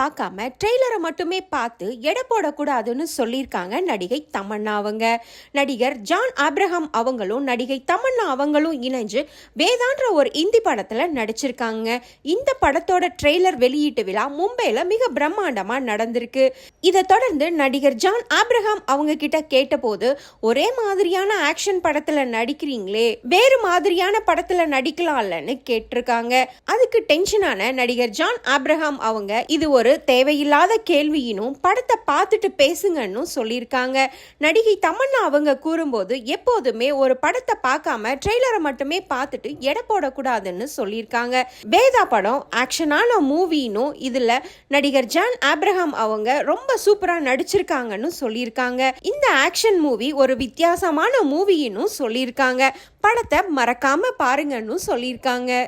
பார்க்காம ட்ரெய்லரை மட்டுமே பார்த்து எடை போடக்கூடாதுன்னு சொல்லியிருக்காங்க நடிகை தமன்னா அவங்க. நடிகர் ஜான் ஆப்ரஹாம் அவங்களும் நடிகை தமன்னா அவங்களும் இணைஞ்சு வேதான்ற ஒரு இந்தி படத்தில் நடிச்சிருக்காங்க. இந்த படத்தோட ட்ரெய்லர் வெளியீட்டு விழா மும்பையில் மிக பிரம்மாண்டமாக நடந்திருக்கு. இதை தொடர்ந்து நடிகர் ஜான் ஆப்ரஹாம் அவங்க கிட்ட கேட்டபோது ஒரே மாதிரியான ஆக்ஷன் படத்தில் நடிக்கிறீங்களே வேறு மாதிரியான படத்தில் நடிக்கலாம்லன்னு கேட்டிருக்காங்க. அதுக்கு டென்ஷனான நடிகர் ஜான் ஆப்ரஹாம் அவங்க இது ஒரு தேவையில்லாத கேள்வியினும் படத்தை பார்த்துட்டு பேசுங்கன்னு சொல்லியிருக்காங்க. நடிகை தமன்னா அவங்க கூறும்போது எப்போதுமே ஒரு படத்தை பார்க்காம ட்ரெய்லரை மட்டுமே பார்த்துட்டு எடை போடக்கூடாதுன்னு சொல்லியிருக்காங்க. வேதா படம் ஆக்ஷனான மூவினும் இதில் நடிகர் ஜான் ஆப்ரஹாம் அவங்க ரொம்ப சூப்பராக நடிச்சிருக்காங்கன்னு சொல்லியிருக்காங்க. இந்த ஆக்ஷன் மூவி ஒரு வித்தியாசமான மூவின்னு சொல்லியிருக்காங்க. படத்தை மறக்காம பாருங்கன்னு சொல்லியிருக்காங்க.